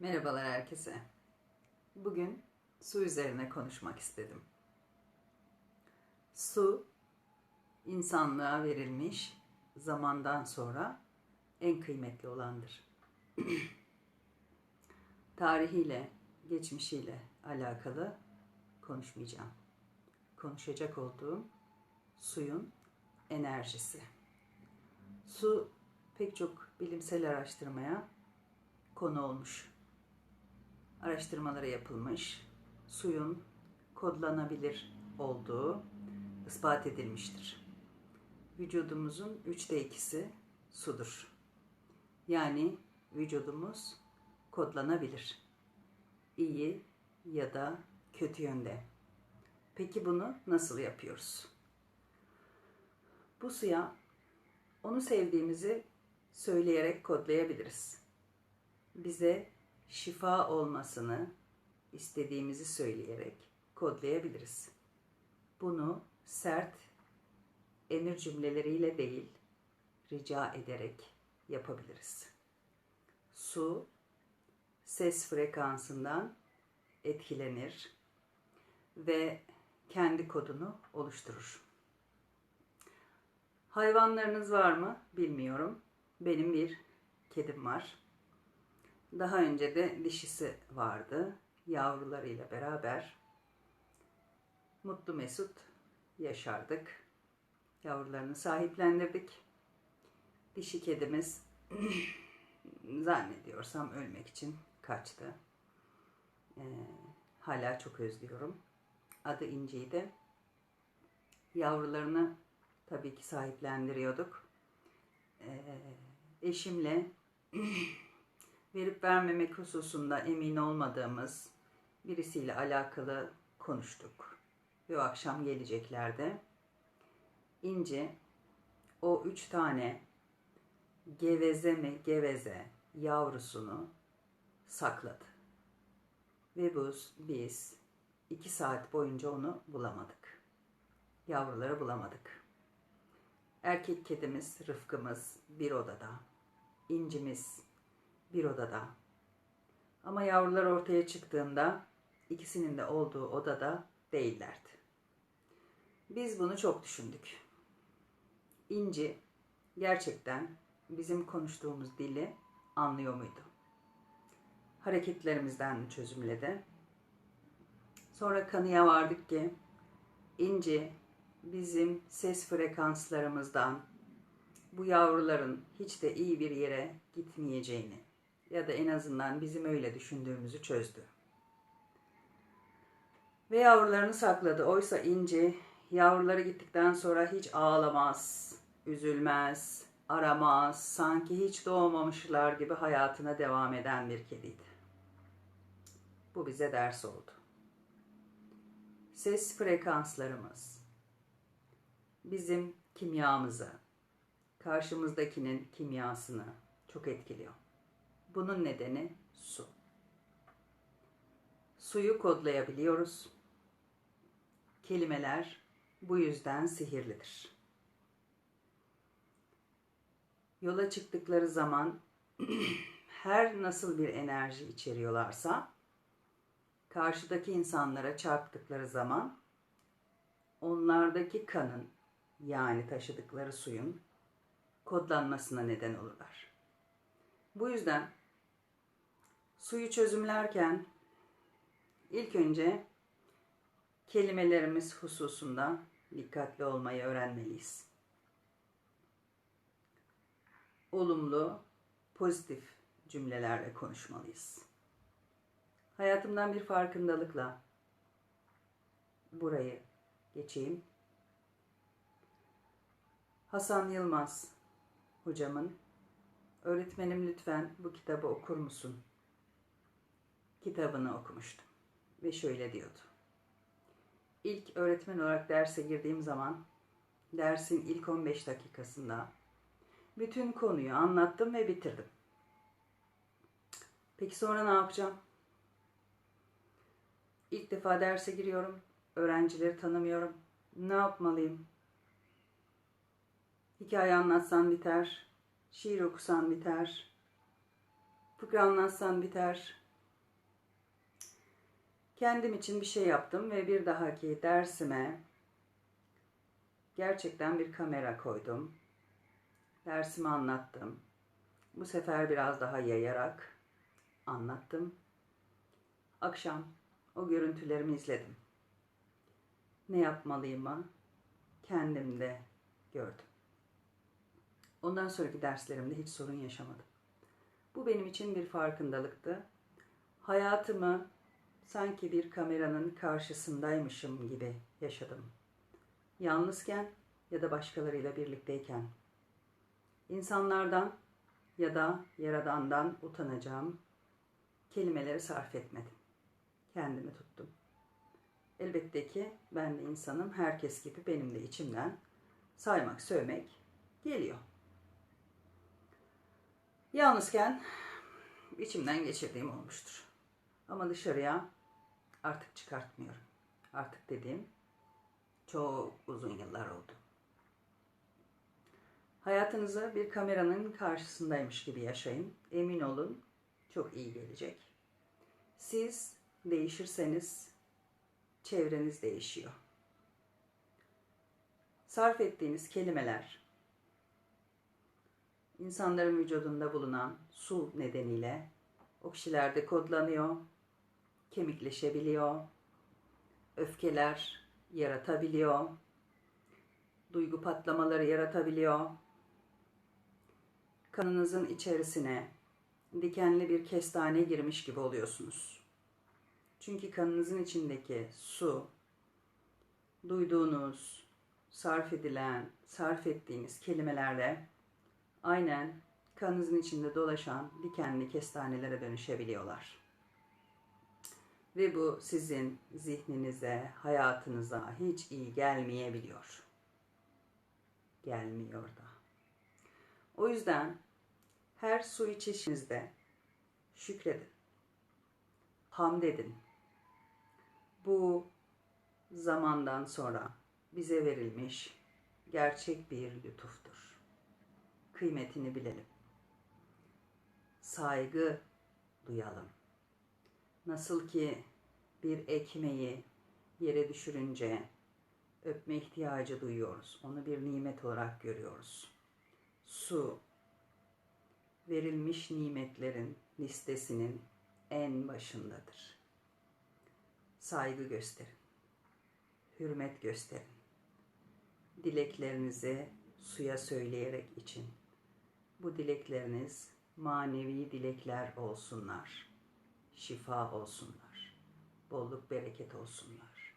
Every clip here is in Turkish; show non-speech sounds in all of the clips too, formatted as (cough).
Merhabalar herkese. Bugün su üzerine konuşmak istedim. Su, insanlığa verilmiş zamandan sonra en kıymetli olandır. (clears throat) Tarihiyle, geçmişiyle alakalı konuşmayacağım. Konuşacak olduğum suyun enerjisi. Su pek çok bilimsel araştırmaya konu olmuş. Araştırmaları yapılmış. Suyun kodlanabilir olduğu ispat edilmiştir. Vücudumuzun üçte ikisi sudur. Yani vücudumuz kodlanabilir. İyi ya da kötü yönde. Peki bunu nasıl yapıyoruz? Bu suya onu sevdiğimizi söyleyerek kodlayabiliriz. Bize şifa olmasını istediğimizi söyleyerek kodlayabiliriz. Bunu sert emir cümleleriyle değil, rica ederek yapabiliriz. Su ses frekansından etkilenir ve kendi kodunu oluşturur. Hayvanlarınız var mı bilmiyorum. Benim bir kedim var. Daha önce de dişisi vardı. Yavrularıyla beraber mutlu mesut yaşardık. Yavrularını sahiplendirdik. Dişi kedimiz (clears throat) zannediyorsam ölmek için kaçtı. Ee, hala çok özlüyorum. Adı İnci'ydi. Yavrularını tabii ki sahiplendiriyorduk. Ee, eşimle (clears throat) verip vermemek hususunda emin olmadığımız birisiyle alakalı konuştuk. O akşam geleceklerdi. İnci o üç tane geveze mi geveze yavrusunu sakladı. Ve biz, biz iki saat boyunca onu bulamadık. Yavruları bulamadık. Erkek kedimiz Rıfkımız bir odada. İncimiz bir odada. Ama yavrular ortaya çıktığında ikisinin de olduğu odada değillerdi. Biz bunu çok düşündük. İnci gerçekten bizim konuştuğumuz dili anlıyor muydu? Hareketlerimizden çözümledi. Sonra kanıya vardık ki İnci bizim ses frekanslarımızdan bu yavruların hiç de iyi bir yere gitmeyeceğini ya da en azından bizim öyle düşündüğümüzü çözdü. Ve yavrularını sakladı. Oysa İnci yavruları gittikten sonra hiç ağlamaz, üzülmez, aramaz, sanki hiç doğmamışlar gibi hayatına devam eden bir kediydi. Bu bize ders oldu. Ses frekanslarımız bizim kimyamızı, karşımızdakinin kimyasını çok etkiliyor. Bunun nedeni su. Suyu kodlayabiliyoruz. Kelimeler bu yüzden sihirlidir. Yola çıktıkları zaman (clears throat) her nasıl bir enerji içeriyorlarsa karşıdaki insanlara çarptıkları zaman onlardaki kanın yani taşıdıkları suyun kodlanmasına neden olurlar. Bu yüzden suyu çözümlerken ilk önce kelimelerimiz hususunda dikkatli olmayı öğrenmeliyiz. Olumlu, pozitif cümlelerle konuşmalıyız. Hayatımdan bir farkındalıkla burayı geçeyim. Hasan Yılmaz hocamın Öğretmenim lütfen bu kitabı okur musun? Kitabını okumuştum ve şöyle diyordu. İlk öğretmen olarak derse girdiğim zaman dersin ilk 15 dakikasında bütün konuyu anlattım ve bitirdim. Peki sonra ne yapacağım? İlk defa derse giriyorum. Öğrencileri tanımıyorum. Ne yapmalıyım? Hikaye anlatsan biter. Şiir okusan biter. Fıkra anlatsan biter. Kendim için bir şey yaptım ve bir dahaki dersime gerçekten bir kamera koydum. Dersimi anlattım. Bu sefer biraz daha yayarak anlattım. Akşam o görüntülerimi izledim. Ne yapmalıyımı kendimde gördüm. Ondan sonraki derslerimde hiç sorun yaşamadım. Bu benim için bir farkındalıktı. Hayatımı sanki bir kameranın karşısındaymışım gibi yaşadım. Yalnızken ya da başkalarıyla birlikteyken. İnsanlardan ya da yaradandan utanacağım kelimeleri sarf etmedim. Kendimi tuttum. Elbette ki ben de insanım. Herkes gibi benim de içimden saymak, sövmek geliyor. Yalnızken içimden geçirdiğim olmuştur. Ama dışarıya artık çıkartmıyorum. Artık dediğim çok uzun yıllar oldu. Hayatınızı bir kameranın karşısındaymış gibi yaşayın. Emin olun çok iyi gelecek. Siz değişirseniz çevreniz değişiyor. Sarf ettiğiniz kelimeler insanların vücudunda bulunan su nedeniyle o kişilerde kodlanıyor, kemikleşebiliyor, öfkeler yaratabiliyor, duygu patlamaları yaratabiliyor. Kanınızın içerisine dikenli bir kestane girmiş gibi oluyorsunuz. Çünkü kanınızın içindeki su, duyduğunuz, sarf edilen, sarf ettiğiniz kelimelerle aynen kanınızın içinde dolaşan dikenli kestanelere dönüşebiliyorlar. Ve bu sizin zihninize, hayatınıza hiç iyi gelmeyebiliyor. Gelmiyor da. O yüzden her su içişinizde şükredin. Hamd edin. Bu zamandan sonra bize verilmiş gerçek bir lütuftur. Kıymetini bilelim. Saygı duyalım. Nasıl ki bir ekmeği yere düşürünce öpme ihtiyacı duyuyoruz. Onu bir nimet olarak görüyoruz. Su verilmiş nimetlerin listesinin en başındadır. Saygı gösterin. Hürmet gösterin. Dileklerinizi suya söyleyerek için. Bu dilekleriniz manevi dilekler olsunlar. Şifa olsunlar. Bolluk bereket olsunlar.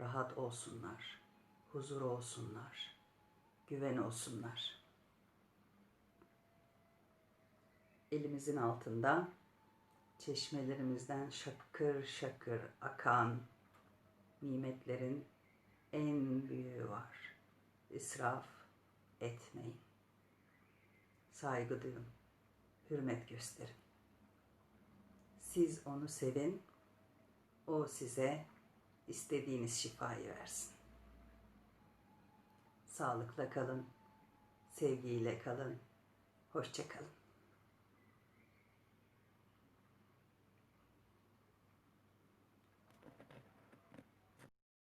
Rahat olsunlar. Huzur olsunlar. Güven olsunlar. Elimizin altında çeşmelerimizden şakır şakır akan nimetlerin en büyüğü var. İsraf etmeyin. Saygı duyun. Hürmet gösterin. Siz onu sevin. O size istediğiniz şifayı versin. Sağlıkla kalın. Sevgiyle kalın. Hoşça kalın.